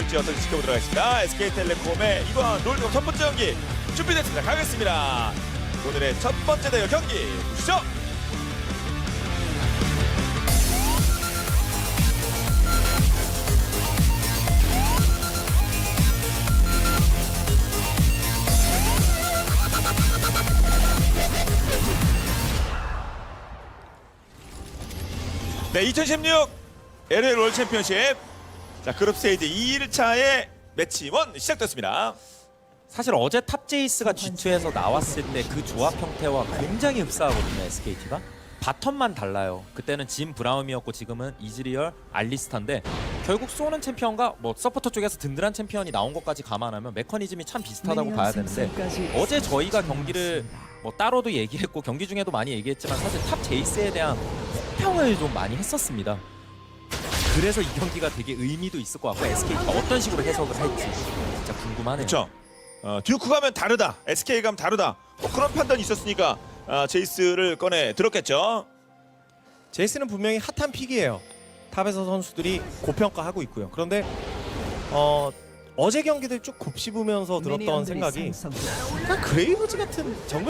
있을지 어떤지 지켜보도록 하겠습니다. SK텔레콤의 이번 롤드컵 첫 번째 경기 준비됐습니다. 가겠습니다. 오늘의 첫 번째 대결 경기 보시죠. 네, 2016 LA 롤 챔피언십 자 그룹 스테이지 2일차의 매치 1 시작됐습니다. 사실 어제 탑 제이스가 G2에서 나왔을 때 그 조합 형태와 굉장히 흡사하거든요 SKT가. 바텀만 달라요. 그때는 짐 브라움이었고 지금은 이즈리얼 알리스타인데 결국 쏘는 챔피언과 뭐 서포터 쪽에서 든든한 챔피언이 나온 것까지 감안하면 메커니즘이 참 비슷하다고 봐야 되는데 어제 저희가 경기를 뭐 따로도 얘기했고 경기 중에도 많이 얘기했지만 사실 탑 제이스에 대한 혹평을 좀 많이 했었습니다 그래서 이 경기가 되게 의미도 있을 것 같고 SKT가 어떤 식으로 해석을 할지 진짜 궁금하네요 그렇죠. 어, 듀크 가면 다르다, SK 가면 다르다. 뭐 그런 판단이 있었으니까 아, 제이스를 꺼내 들었겠죠. 제이스는 분명히 핫한 픽이에요. 탑에서 선수들이 고평가하고 있고요. 그런데 어, 어제 경기들 쭉 곱씹으면서 들었던 생각이 그레이브즈 같은 정글